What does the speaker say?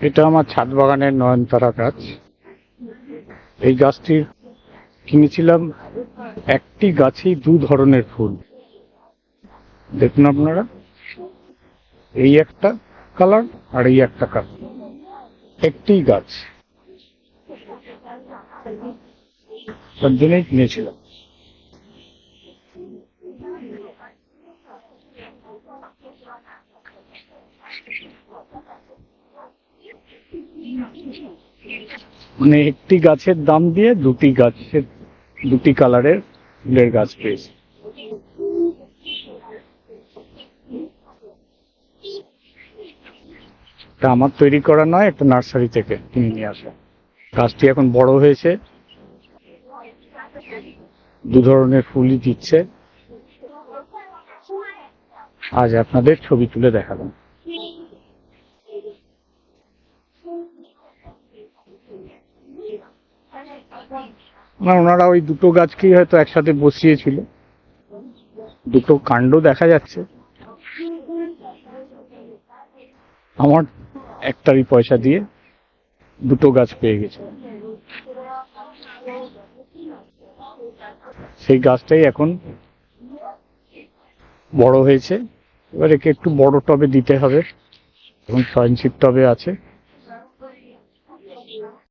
এটা আমার ছাদ বাগানের নয়নতারা গাছ। এই গাছটির কিনেছিলাম একটি গাছেই দু ধরনের ফুল। দেখুন আপনারা, এই একটা কালার আর এই একটা কালার। একটি গাছ। তার জন্যই কিনেছিলাম। মানে একটি গাছের দাম দিয়ে দুটি গাছের, দুটি কালারের ফুলের গাছ পেয়েছি। আমার তৈরি করা নয় একটা নার্সারি থেকে কিনে নিয়ে আসা। গাছটি এখন বড় হয়েছে। দু ধরনের ফুলই দিচ্ছে। আজ আপনাদের ছবি তুলে দেখালাম। না, ওনারা ওই দুটো গাছকেই হয়তো একসাথে বসিয়েছিল। দুটো কাণ্ড দেখা যাচ্ছে। আমার একটারই পয়সা দিয়ে দুটো গাছ পেয়ে গেছে। সেই গাছটাই এখন বড় হয়েছে। এবার একে একটু বড় টবে দিতে হবে। এবং ছয় টবে আছে।